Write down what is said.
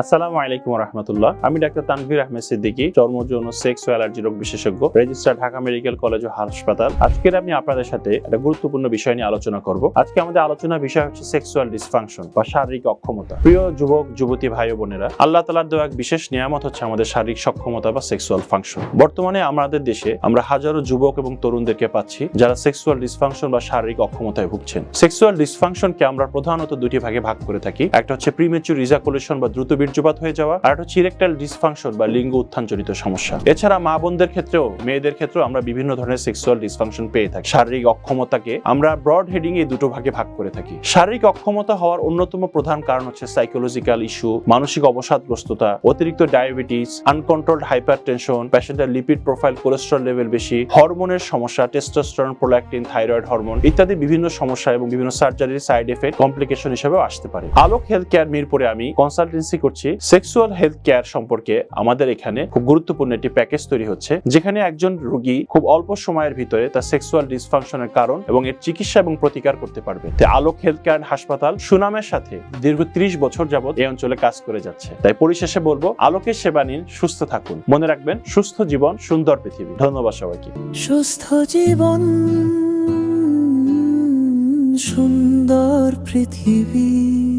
আসসালামু আলাইকুম রহমতুল্লাহ। আমি ডাক্তার তানভীর আহমেদ সিদ্দিকী চর্ম যৌন সেক্স ও অ্যালার্জি রোগ বিশেষজ্ঞ রেজিস্টার ঢাকা মেডিকেল কলেজ ও হাসপাতাল। আজকের আমি আপনাদের সাথে একটা গুরুত্বপূর্ণ বিষয় নিয়ে আলোচনা করব। আজকে আমাদের আলোচনার বিষয় হচ্ছে সেক্সুয়াল ডিসফাংশন বা শারীরিক অক্ষমতা। প্রিয় যুবক, যুবতী ভাই বোনেরা, আল্লাহ তালার দেওয়া এক বিশেষ নিয়ামত হচ্ছে আমাদের শারীরিক সক্ষমতা বা সেক্সুয়াল ফাংশন। বর্তমানে আমাদের দেশে আমরা হাজারো যুবক এবং তরুণদেরকে পাচ্ছি যারা সেক্সুয়াল ডিসফাংশন বা শারীরিক অক্ষমতায় ভুগছেন। সেক্সুয়াল ডিসফাংশনকে আমরা প্রধানত দুটি ভাগে ভাগ করে থাকি। একটা হচ্ছে প্রিমেচুর রিজাকুলেশন বা দ্রুত বীর্যপাত হয়ে যাওয়া আর একটা হচ্ছে ইরেকটাইল ডিসফাংশন বা লিঙ্গ উত্থানজনিত সমস্যা। এছাড়া মা বোনদের ক্ষেত্রেও, মেয়েদের ক্ষেত্রেও আমরা বিভিন্ন ধরনের সেক্সুয়াল ডিসফাংশন পেয়ে থাকি। শারীরিক অক্ষমতাকে আমরা ব্রড হেডিং এই দুটো ভাগে ভাগ করে থাকি। শারীরিক অক্ষমতা হওয়ার অন্যতম প্রধান কারণ হচ্ছে সাইকোলজিক্যাল ইস্যু মানসিক অবসাদগ্রস্ততা, অতিরিক্ত ডায়াবেটিস আনকন্ট্রোলড হাইপার টেনশন প্যাশেন্টের লিপিড প্রোফাইল কোলেস্ট্রল লেভেল বেশি হরমোনের সমস্যা টেস্টোস্টেরন প্রোল্যাক্টিন থাইরয়েড হরমোন ইত্যাদি বিভিন্ন সমস্যা এবং বিভিন্ন সার্জারির সাইড এফেক্ট কমপ্লিকেশন হিসেবেও আসতে পারে। আলোক হেলথ কেয়ার মিরপুরে আমি কনসালটেন্সি করছি সেক্সুয়াল হেলথ কেয়ার সম্পর্কে আমাদের এখানে খুব গুরুত্বপূর্ণ একটি প্যাকেজ তৈরি হচ্ছে, যেখানে একজন রোগী খুব অল্প সময়ের ভিতরে তার সেক্সুয়াল ডিসফাংশনের কারণ এবং এর চিকিৎসা এবং প্রতিকার করতে পারবে। আলোক হেলথ কেয়ার হাসপাতাল সুনামের সাথে দীর্ঘ ত্রিশ বছর যাবত এই অঞ্চলে কাজ করে যাচ্ছে। তাই পরিশেষে বলব, আলোকের সেবা নিন, সুস্থ থাকুন। মনে রাখবেন, সুস্থ জীবন, সুন্দর পৃথিবী। ধন্যবাদ সবাইকে। সুস্থ জীবন, সুন্দর পৃথিবী।